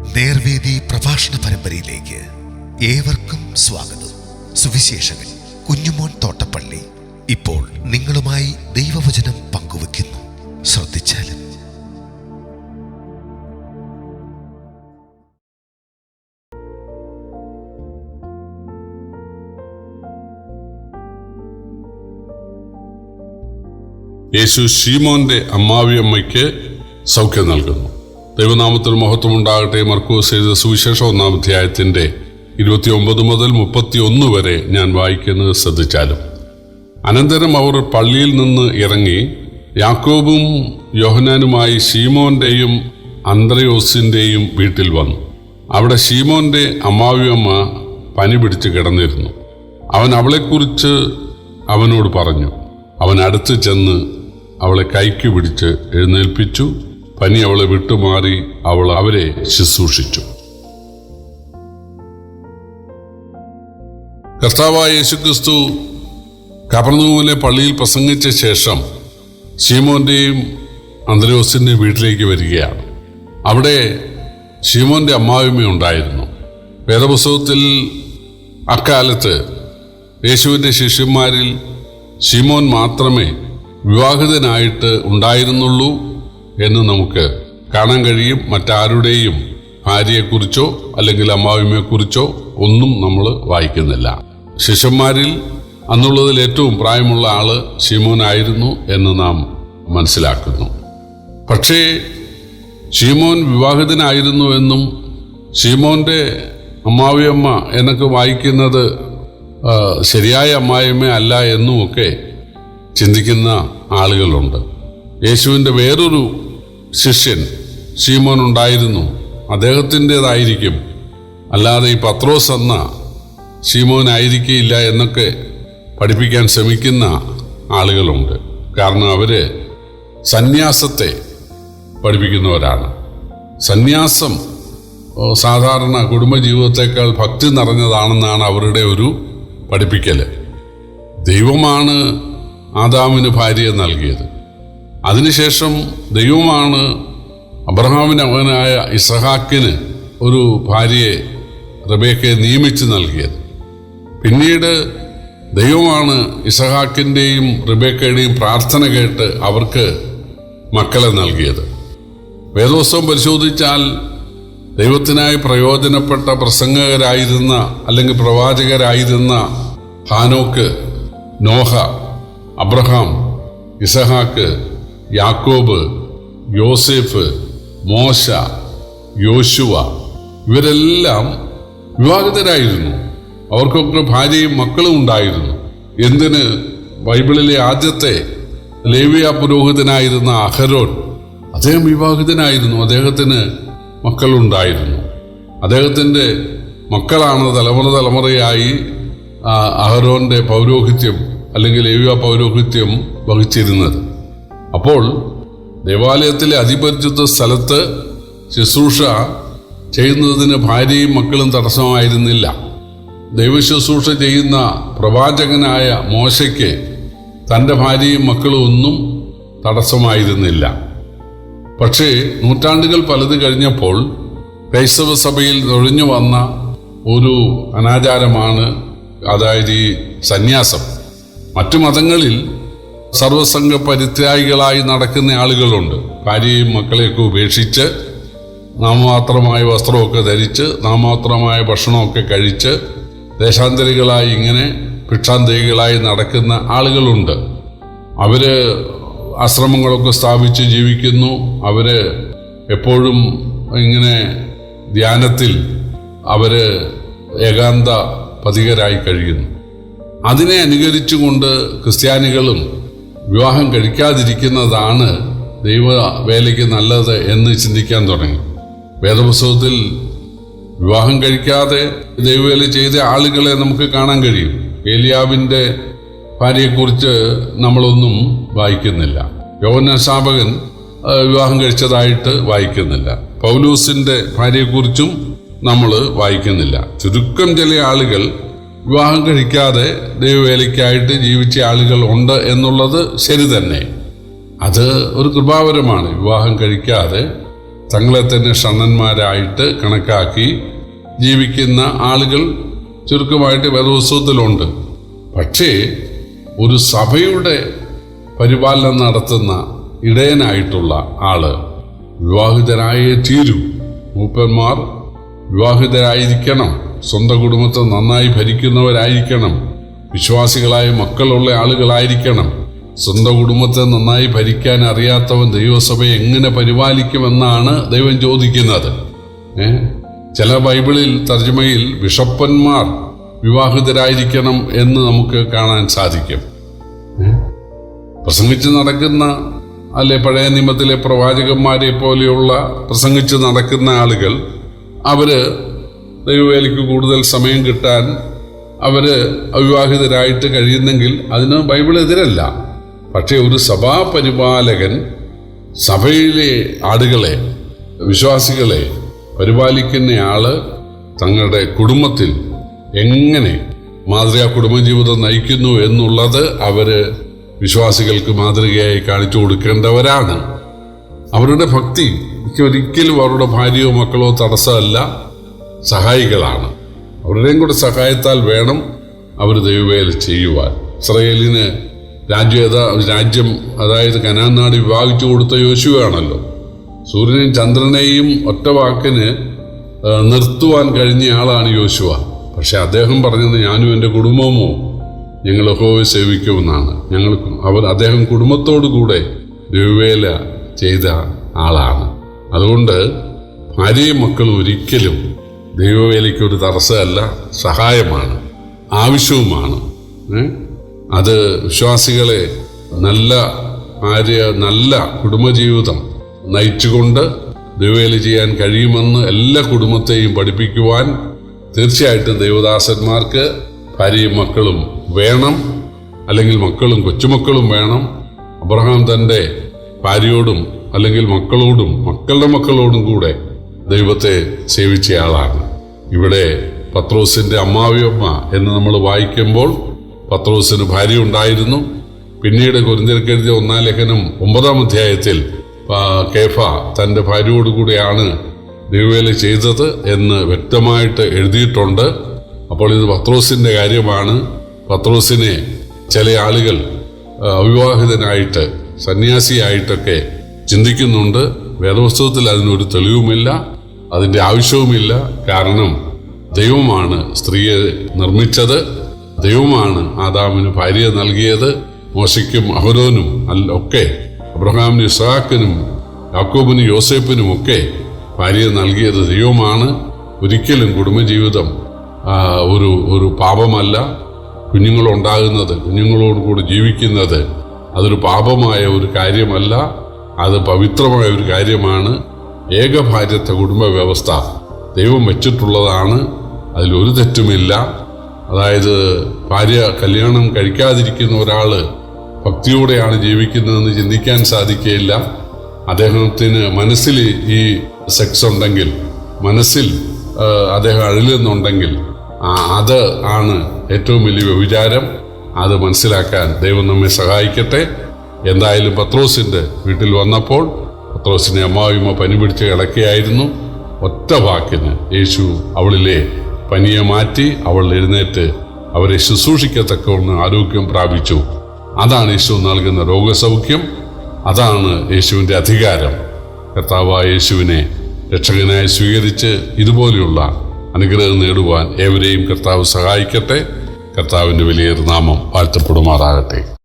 നേർവേദി പ്രഭാഷണ പരമ്പരയിലേക്ക് ഏവർക്കും സ്വാഗതം. സുവിശേഷകൻ കുഞ്ഞുമോൻ തോട്ടപ്പള്ളി ഇപ്പോൾ നിങ്ങളുമായി ദൈവവചനം പങ്കുവെക്കുന്നു ശ്രദ്ധിച്ചാലും. യേശു ശ്രീമോന്റെ അമ്മാവിയമ്മയ്ക്ക് സൗഖ്യം നൽകുന്നു. ദൈവനാമത്തിൽ മഹത്വം ഉണ്ടാകട്ടെ മർക്കൂസ് ചെയ്ത സുവിശേഷ ഒന്നാം അധ്യായത്തിന്റെ ഇരുപത്തിയൊമ്പത് മുതൽ മുപ്പത്തിയൊന്ന് വരെ ഞാൻ വായിക്കുന്നത് ശ്രദ്ധിച്ചാലും. അനന്തരം അവർ പള്ളിയിൽ നിന്ന് ഇറങ്ങി യാക്കോബും യോഹനാനുമായി ഷീമോന്റെയും അന്ത്രയോസിന്റെയും വീട്ടിൽ വന്നു. അവിടെ ഷീമോന്റെ അമ്മാവിയമ്മ പനി പിടിച്ച് കിടന്നിരുന്നു. അവൻ അവളെക്കുറിച്ച് അവനോട് പറഞ്ഞു. അവൻ അടുത്ത് ചെന്ന് അവളെ കൈക്ക് പിടിച്ച് എഴുന്നേൽപ്പിച്ചു. പനി അവളെ വിട്ടുമാറി അവൾ അവരെ ശുശ്രൂഷിച്ചു. കർത്താവായ യേശുക്രിസ്തു കപർന്നൂമിലെ പള്ളിയിൽ പ്രസംഗിച്ച ശേഷം ഷീമോന്റെയും അന്തരോസിന്റെയും വീട്ടിലേക്ക് വരികയാണ്. അവിടെ ഷീമോന്റെ അമ്മാവിമ്മ ഉണ്ടായിരുന്നു. വേദപുസ്തകത്തിൽ അക്കാലത്ത് യേശുവിന്റെ ശിഷ്യന്മാരിൽ ഷിമോൻ മാത്രമേ വിവാഹിതനായിട്ട് ഉണ്ടായിരുന്നുള്ളൂ. എന്ന് നമുക്ക് കാണാൻ കഴിയും. മറ്റാരുടെയും ഭാര്യയെക്കുറിച്ചോ അല്ലെങ്കിൽ അമ്മാവിമ്മയെക്കുറിച്ചോ ഒന്നും നമ്മൾ വായിക്കുന്നില്ല. ശിഷ്യന്മാരിൽ അന്നുള്ളതിൽ ഏറ്റവും പ്രായമുള്ള ആൾ ഷിമോനായിരുന്നു എന്ന് നാം മനസ്സിലാക്കുന്നു. പക്ഷേ ഷീമോൻ വിവാഹിതനായിരുന്നുവെന്നും ഷീമോന്റെ അമ്മാവിയമ്മ എന്നൊക്കെ വായിക്കുന്നത് ശരിയായ അമ്മായിയമ്മ അല്ല എന്നുമൊക്കെ ചിന്തിക്കുന്ന ആളുകളുണ്ട്. യേശുവിന്റെ വേറൊരു ശിഷ്യൻ ശീമോൻ ഉണ്ടായിരുന്നു അദ്ദേഹത്തിന്റെതായിരിക്കും. അല്ലാതെ ഈ പത്രോസ് എന്ന ശീമോനായിരിക്കില്ല എന്നൊക്കെ പഠിപ്പിക്കാൻ ശ്രമിക്കുന്ന ആളുകളുണ്ട്. കാരണം അവർ സന്യാസത്തെ പഠിപ്പിക്കുന്നവരാണ്. സന്യാസം സാധാരണ കുടുംബജീവിതത്തെക്കാൾ ഭക്തി നിറഞ്ഞതാണെന്നാണ് അവരുടെ ഒരു പഠിപ്പിക്കൽ ദൈവമാണ് ആദാമിന് ഭാര്യയെ നൽകിയത്. അതിനുശേഷം ദൈവമാണ് അബ്രഹാമിന്റെ മകനായ ഇസഹാക്കിന് ഒരു ഭാര്യയെ റബേക്കയെ നിയമിച്ച് നൽകിയത്. പിന്നീട് ദൈവമാണ് ഇസഹാക്കിന്റെയും റിബേക്കയുടെയും പ്രാർത്ഥന കേട്ട് അവർക്ക് മക്കളെ നൽകിയത്. വേദോത്സവം പരിശോധിച്ചാൽ ദൈവത്തിനായി പ്രയോജനപ്പെട്ട പ്രസംഗകരായിരുന്ന അല്ലെങ്കിൽ പ്രവാചകരായിരുന്ന ഹാനോക്ക് നോഹ അബ്രഹാം ഇസഹാക്ക് യാക്കോബ് യോസേഫ് മോശ യോശുവ ഇവരെല്ലാം വിവാഹിതരായിരുന്നു. അവർക്കൊക്കെ ഭാര്യയും മക്കളും ഉണ്ടായിരുന്നു. എന്തിന്? ബൈബിളിലെ ആദ്യത്തെ ലേവിയ പുരോഹിതനായിരുന്ന അഹരോൻ അദ്ദേഹം വിവാഹിതനായിരുന്നു. അദ്ദേഹത്തിന് മക്കളുണ്ടായിരുന്നു. അദ്ദേഹത്തിന്റെ മക്കളാണ് തലമുറ തലമുറയായി അഹരോന്റെ പൗരോഹിത്യം അല്ലെങ്കിൽ ലേവിയ പൗരോഹിത്യം വഹിച്ചിരുന്നത്. അപ്പോൾ ദേവാലയത്തിലെ അതിപരിചിത സ്ഥലത്ത് ശുശ്രൂഷ ചെയ്യുന്നതിന് ഭാര്യയും മക്കളും തടസ്സമായിരുന്നില്ല. ദൈവശുശ്രൂഷ ചെയ്യുന്ന പ്രവാചകനായ മോശയ്ക്ക് തന്റെ ഭാര്യയും മക്കളും ഒന്നും തടസ്സമായിരുന്നില്ല. പക്ഷേ നൂറ്റാണ്ടുകൾ പലത് കഴിഞ്ഞപ്പോൾ ക്രൈസ്തവ സഭയിൽ നുഴഞ്ഞു വന്ന ഒരു അനാചാരമാണ് അതായത് ഈ സന്യാസം. മറ്റു മതങ്ങളിൽ സർവസംഘ പരിത്യാഗികളായി നടക്കുന്ന ആളുകളുണ്ട്. ഭാര്യയും മക്കളെയൊക്കെ ഉപേക്ഷിച്ച് നാമമാത്രമായ വസ്ത്രമൊക്കെ ധരിച്ച് നാമമാത്രമായ ഭക്ഷണമൊക്കെ കഴിച്ച് ദേശാന്തരികളായി ഇങ്ങനെ ഭിക്ഷാന്തരികളായി നടക്കുന്ന ആളുകളുണ്ട്. അവർ ആശ്രമങ്ങളൊക്കെ സ്ഥാപിച്ച് ജീവിക്കുന്നു. അവർ എപ്പോഴും ഇങ്ങനെ ധ്യാനത്തിൽ അവർ ഏകാന്ത പതികരായി കഴിയുന്നു. അതിനെ അനുകരിച്ചുകൊണ്ട് ക്രിസ്ത്യാനികളും വിവാഹം കഴിക്കാതിരിക്കുന്നതാണ് ദൈവ വേലയ്ക്ക് നല്ലത് എന്ന് ചിന്തിക്കാൻ തുടങ്ങി. വേദപുസ്തകത്തിൽ വിവാഹം കഴിക്കാതെ ദൈവവേല ചെയ്ത ആളുകളെ നമുക്ക് കാണാൻ കഴിയും. ഏലിയാവിന്റെ ഭാര്യയെക്കുറിച്ച് നമ്മളൊന്നും വായിക്കുന്നില്ല. യോന സ്ഥാപകൻ വിവാഹം കഴിച്ചതായിട്ട് വായിക്കുന്നില്ല. പൗലൂസിന്റെ ഭാര്യയെക്കുറിച്ചും നമ്മൾ വായിക്കുന്നില്ല. ചുരുക്കം ചില ആളുകൾ വിവാഹം കഴിക്കാതെ ദൈവവേലയ്ക്കായിട്ട് ജീവിച്ച ആളുകൾ ഉണ്ട് എന്നുള്ളത് ശരി തന്നെ. അത് ഒരു കൃപാവരമാണ്. വിവാഹം കഴിക്കാതെ തങ്ങളെ തന്നെ ഷണ്ണന്മാരായിട്ട് കണക്കാക്കി ജീവിക്കുന്ന ആളുകൾ ചുരുക്കമായിട്ട് വേദോത്സവത്തിലുണ്ട് പക്ഷേ ഒരു സഭയുടെ പരിപാലനം നടത്തുന്ന ഇടയനായിട്ടുള്ള ആൾ വിവാഹിതരായേ തീരൂ. മൂപ്പന്മാർ വിവാഹിതരായിരിക്കണം. സ്വന്തം കുടുംബത്തെ നന്നായി ഭരിക്കുന്നവരായിരിക്കണം വിശ്വാസികളായ മക്കളുള്ള ആളുകളായിരിക്കണം സ്വന്തം കുടുംബത്തെ നന്നായി ഭരിക്കാൻ അറിയാത്തവൻ ദൈവസഭയെ എങ്ങനെ പരിപാലിക്കുമെന്നാണ് ദൈവം ചോദിക്കുന്നത്? ചില ബൈബിളിൽ തർജ്മയിൽ ബിഷപ്പന്മാർ വിവാഹിതരായിരിക്കണം എന്ന് നമുക്ക് കാണാൻ സാധിക്കും? പ്രസംഗിച്ച് നടക്കുന്ന അല്ലെ പഴയ നിയമത്തിലെ പ്രവാചകന്മാരെ പോലെയുള്ള പ്രസംഗിച്ച് നടക്കുന്ന ആളുകൾ അവർ ദൈവവേലയ്ക്ക് കൂടുതൽ സമയം കിട്ടാൻ അവർ അവിവാഹിതരായിട്ട് കഴിയുന്നെങ്കിൽ അതിന് ബൈബിൾ എതിരല്ല പക്ഷേ ഒരു സഭാ പരിപാലകൻ സഭയിലെ ആടുകളെ വിശ്വാസികളെ പരിപാലിക്കുന്നയാൾ തങ്ങളുടെ കുടുംബത്തിൽ എങ്ങനെ മാതൃകാ കുടുംബജീവിതം നയിക്കുന്നു എന്നുള്ളത് അവർ വിശ്വാസികൾക്ക് മാതൃകയായി കാണിച്ചു കൊടുക്കേണ്ടവരാണ്. അവരുടെ ഭക്തി ഒരിക്കലും അവരുടെ ഭാര്യയോ മക്കളോ തടസ്സമല്ല. സഹായികളാണ്. അവരുടെയും കൂടെ സഹായത്താൽ വേണം അവർ ദൈവവേല ചെയ്യുവാൻ. ഇസ്രയേലിന് രാജ്യം രാജ്യം അതായത് കനാൻ നാട് വിഭാഗിച്ചു കൊടുത്ത യോശുവാണല്ലോ സൂര്യനെയും ചന്ദ്രനെയും ഒറ്റ വാക്കിന് നിർത്തുവാൻ കഴിഞ്ഞ ആളാണ് യോശുവ. പക്ഷെ അദ്ദേഹം പറഞ്ഞത് ഞാനും എന്റെ കുടുംബമോ ഞങ്ങൾ യഹോവയെ സേവിക്കുമെന്നാണ്. ഞങ്ങൾ അവർ അദ്ദേഹം കുടുംബത്തോടു കൂടെ ദൈവവേല ചെയ്ത ആളാണ്. അതുകൊണ്ട് ഭാര്യയും മക്കളും ഒരിക്കലും ദൈവവേലയ്ക്ക് ഒരു തടസ്സമല്ല സഹായമാണ് ആവശ്യവുമാണ്. അത് വിശ്വാസികളെ നല്ല ഭാര്യ നല്ല കുടുംബജീവിതം നയിച്ചുകൊണ്ട് ദൈവവേല ചെയ്യാൻ കഴിയുമെന്ന് എല്ലാ കുടുംബത്തെയും പഠിപ്പിക്കുവാൻ തീർച്ചയായിട്ടും ദൈവദാസന്മാർക്ക് ഭാര്യയും മക്കളും വേണം അല്ലെങ്കിൽ മക്കളും കൊച്ചുമക്കളും വേണം. അബ്രഹാം തന്റെ ഭാര്യയോടും അല്ലെങ്കിൽ മക്കളോടും മക്കളുടെ മക്കളോടും കൂടെ ദൈവത്തെ സേവിച്ചയാളാണ്. ഇവിടെ പത്രോസിന്റെ അമ്മാവിയമ്മ എന്ന് നമ്മൾ വായിക്കുമ്പോൾ പത്രോസിന് ഭാര്യ ഉണ്ടായിരുന്നു. പിന്നീട് കുരിന്തിരക്കെഴുതിയ ഒന്നാം ലേഖനം ഒമ്പതാം അധ്യായത്തിൽ കേഫ തന്റെ ഭാര്യയോടുകൂടിയാണ് ദൈവവേല ചെയ്തത് എന്ന് വ്യക്തമായിട്ട് എഴുതിയിട്ടുണ്ട്. അപ്പോൾ ഇത് പത്രോസിന്റെ കാര്യമാണ്. പത്രോസിനെ ചില ആളുകൾ അവിവാഹിതനായിട്ട് സന്യാസിയായിട്ടൊക്കെ ചിന്തിക്കുന്നുണ്ട്. വേദപുസ്തകത്തിൽ അതിനൊരു തെളിവുമില്ല. അതിന്റെ ആവശ്യവുമില്ല. കാരണം ദൈവമാണ് സ്ത്രീയെ നിർമ്മിച്ചത്. ദൈവമാണ് ആദാമിന് ഭാര്യ നൽകിയത്. മോശയ്ക്കും അഹരോനും അല്ല ഒക്കെ അബ്രഹാമിന് ഇസാഖിനും യാക്കോബിനും യോസേപ്പിനും ഒക്കെ ഭാര്യ നൽകിയത് ദൈവമാണ്. ഒരിക്കലും കുടുംബജീവിതം ഒരു ഒരു പാപമല്ല. കുഞ്ഞുങ്ങളുണ്ടാകുന്നത് കുഞ്ഞുങ്ങളോട് കൂടി ജീവിക്കുന്നത് അതൊരു പാപമായ ഒരു കാര്യമല്ല. അത് പവിത്രമായ ഒരു കാര്യമാണ്. ഏകഭാര്യത്വ കുടുംബ വ്യവസ്ഥ ദൈവം വെച്ചിട്ടുള്ളതാണ്. അതിലൊരു തെറ്റുമില്ല. അതായത് ഭാര്യ കല്യാണം കഴിക്കാതിരിക്കുന്ന ഒരാൾ ഭക്തിയോടെയാണ് ജീവിക്കുന്നതെന്ന് ചിന്തിക്കാൻ സാധിക്കുകയില്ല. അദ്ദേഹത്തിന് മനസ്സിൽ ഈ സെക്സ് ഉണ്ടെങ്കിൽ മനസ്സിൽ അദ്ദേഹം അഴിലുന്നുണ്ടെങ്കിൽ അത് ആണ് ഏറ്റവും വലിയ വ്യഭിചാരം. അത് മനസ്സിലാക്കാൻ ദൈവം നമ്മെ സഹായിക്കട്ടെ. എന്തായാലും പത്രോസിന്റെ വീട്ടിൽ വന്നപ്പോൾ പത്രോസിനെ അമ്മാവിമ്മ പനി പിടിച്ച് ഇളക്കിയായിരുന്നു ഒറ്റ വാക്കിന് യേശു അവളിലെ പനിയെ മാറ്റി അവൾ എഴുന്നേറ്റ് അവരെ ശുശ്രൂഷിക്കത്തക്കവണ്ണം ആരോഗ്യം പ്രാപിച്ചു. അതാണ് യേശു നൽകുന്ന രോഗസൗഖ്യം. അതാണ് യേശുവിന്റെ അധികാരം. കർത്താവായ യേശുവിനെ രക്ഷകനായി സ്വീകരിച്ച് ഇതുപോലെയുള്ള അനുഗ്രഹം നേടുവാൻ ഏവരെയും കർത്താവ് സഹായിക്കട്ടെ. കർത്താവിന്റെ വലിയൊരു നാമം വാഴ്ത്തപ്പെടുമാറാകട്ടെ.